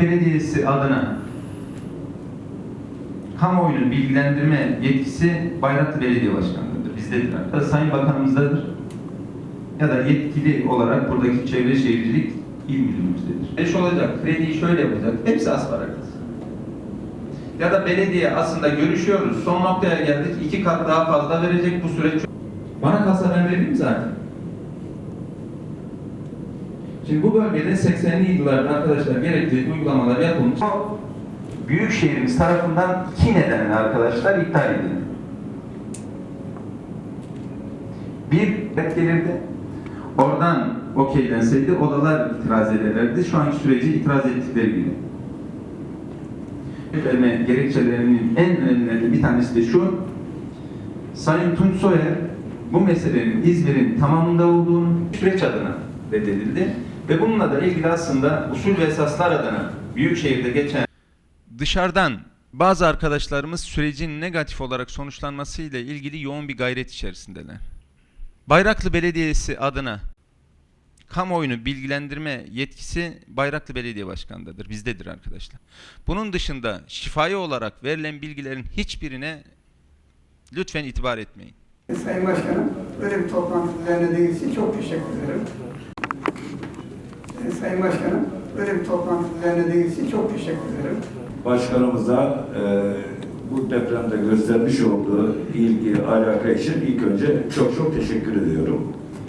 Belediyesi adına kamuoyunun bilgilendirme yetkisi Bayraklı Belediye Başkanı'ndadır. Bizdedir. Da Sayın Bakanımızdadır. Ya da yetkili olarak buradaki Çevre Şehircilik İl Müdürümüzdedir. Eş olacak, krediyi şöyle yapacak. Hepsi asparakız. Ya da belediye aslında görüşüyoruz. Son noktaya geldik. iki kat daha fazla verecek bu süreç. Bana kalsa ben veririm zaten. Şimdi bu bölgede 80'li yıllarda arkadaşlar gerekli uygulamalar yapılmış. Büyük şehrimiz tarafından iki nedenle arkadaşlar iptal edildi. Bir red gelirdi. Oradan okeylenseydi odalar itiraz ederlerdi. Şu anki süreci itiraz ettikleri gibi. Verme gerekçelerinin en önemlilerinden bir tanesi de şu. Sayın Tunç Soyer bu meselenin İzmir'in tamamında olduğunu süreç adına reddedildi. Ve bununla da ilgili aslında usul ve esaslar adına Büyükşehir'de geçen Dışarıdan bazı arkadaşlarımız sürecin negatif olarak sonuçlanmasıyla ilgili yoğun bir gayret içerisindeler. Bayraklı Belediyesi adına kamuoyunu bilgilendirme yetkisi Bayraklı Belediye Başkanı'ndadır, bizdedir arkadaşlar. Bunun dışında şifai olarak verilen bilgilerin hiçbirine lütfen itibar etmeyin. Sayın Başkanım, böyle bir toplantı düzenlediğiniz için çok teşekkür ederim. Sayın Başkanım, böyle bir toplantı düzenlediğiniz için çok teşekkür ederim. Başkanımıza e, bu depremde göstermiş olduğu ilgi, alaka için ilk önce çok çok teşekkür ediyorum.